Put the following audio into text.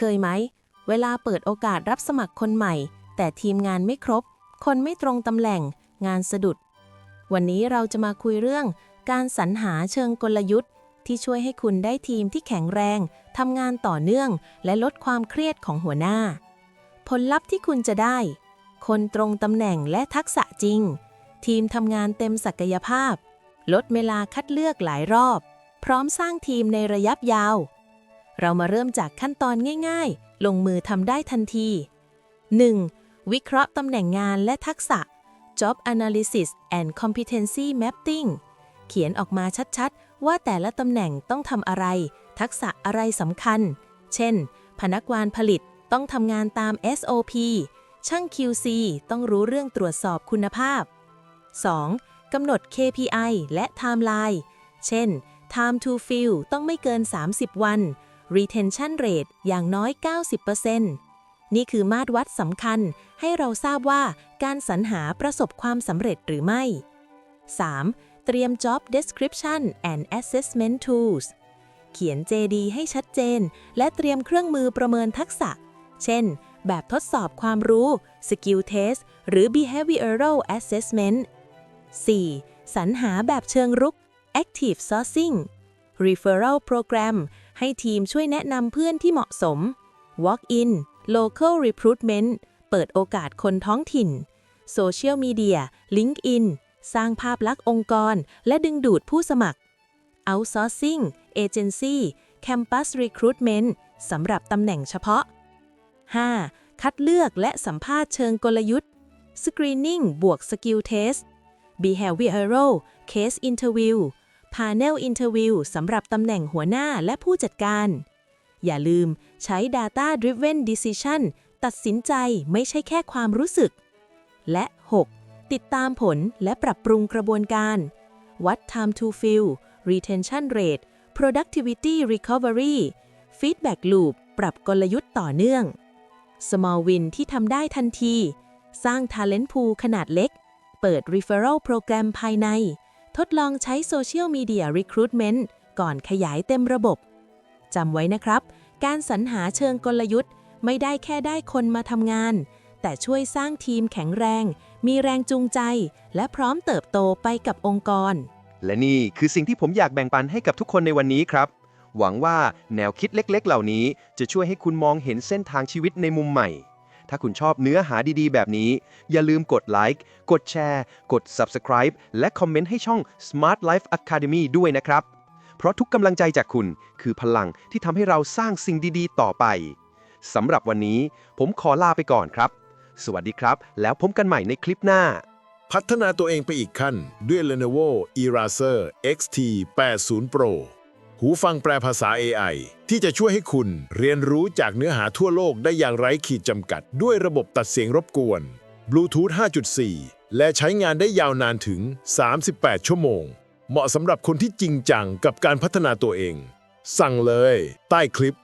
เคยไหม เวลาเปิดโอกาสรับสมัครคนใหม่ แต่ทีมงานไม่ครบ คนไม่ตรงตำแหน่ง งานสะดุด วันนี้เราจะมาคุยเรื่อง การสรรหาเชิงกลยุทธ์ ที่ช่วยให้คุณได้ทีมที่แข็งแรงทำงานต่อเนื่อง และลดความเครียดของหัวหน้า ผลลัพธ์ที่คุณจะได้ คนตรงตำแหน่งและทักษะจริง ทีมทำงานเต็มศักยภาพ ลดเวลาคัดเลือกหลายรอบ พร้อมสร้างทีมในระยะยาว เรามาเริ่มจากขั้นตอนง่ายๆ ลงมือทำได้ทันที 1. วิเคราะห์ตำแหน่งงานและทักษะ Job Analysis and Competency Mapping เขียนออกมาชัดๆ ว่าแต่ละตำแหน่งต้องทำอะไร ทักษะอะไรสำคัญ เช่น พนักงานผลิตต้องทำงานตาม SOP ช่าง QC ต้องรู้เรื่องตรวจสอบคุณภาพ 2. กำหนด KPI และ Timeline เช่น Time to fill ต้องไม่เกิน 30 วัน Retention Rate อย่างน้อย 90%นี่คือมาตรวัดสำคัญให้เราทราบว่าการสรรหาประสบความสำเร็จหรือไม่ 3. เตรียม Job Description and Assessment Tools เขียน JD ให้ชัดเจน และเตรียมเครื่องมือประเมินทักษะ เช่น แบบทดสอบความรู้ Skill Test หรือ Behavioral Assessment 4. สรรหาแบบเชิงรุก Active Sourcing Referral Program ให้ทีมช่วยแนะนำเพื่อนที่เหมาะสม Walk-in Local Recruitment เปิดโอกาสคนท้องถิ่น Social Media LinkedIn สร้างภาพลักษณ์องค์กร และดึงดูดผู้สมัคร Outsourcing Agency Campus Recruitment สำหรับตำแหน่งเฉพาะ 5. คัดเลือกและสัมภาษณ์เชิงกลยุทธ์ Screening บวก Skill Test Behavioral Case Interview Panel Interview สำหรับตำแหน่งหัวหน้าและผู้จัดการ อย่าลืมใช้ Data Driven Decision ตัดสินใจไม่ใช่แค่ความรู้สึก และ 6. ติดตามผลและปรับปรุงกระบวนการ วัด Time to fill Retention Rate Productivity Recovery Feedback Loop ปรับกลยุทธ์ต่อเนื่อง Small Win ที่ทำได้ทันที สร้าง Talent Pool ขนาดเล็ก เปิด Referral Program ภายใน ทดลองใช้ Social Media Recruitment ก่อนขยายเต็มระบบ จำไว้นะครับ การสรรหาเชิงกลยุทธ์ ไม่ได้แค่ได้คนมาทำงาน แต่ช่วยสร้างทีมแข็งแรง มีแรงจูงใจ และพร้อมเติบโตไปกับองค์กร และนี่คือสิ่งที่ผมอยากแบ่งปันให้กับทุกคนในวันนี้ครับ หวังว่าแนวคิดเล็กๆ เหล่านี้จะช่วยให้คุณมองเห็นเส้นทางชีวิตในมุมใหม่ ถ้าคุณชอบเนื้อหาดีๆ แบบนี้ อย่าลืมกดไลค์ กดแชร์ กด Subscribe และคอมเมนต์ให้ช่อง Smart Life Academy ด้วยนะครับ เพราะทุกกำลังใจจากคุณคือพลังที่ทำให้เราสร้างสิ่งดีๆ ต่อไป สำหรับวันนี้ ผมขอลาไปก่อนครับ สวัสดีครับ แล้วพบกันใหม่ในคลิปหน้า พัฒนาตัวเองไปอีกขั้นด้วย Lenovo Eraser XT 80 Pro หูฟังแปลภาษา AI ที่จะช่วยให้คุณเรียนรู้จากเนื้อหาทั่วโลกได้อย่างไร้ขีดจำกัด ด้วยระบบตัดเสียงรบกวน Bluetooth 5.4 และใช้งานได้ยาวนานถึง 38 ชั่วโมง เหมาะสำหรับคนที่จริงจังกับการพัฒนาตัวเอง สั่งเลย ใต้คลิป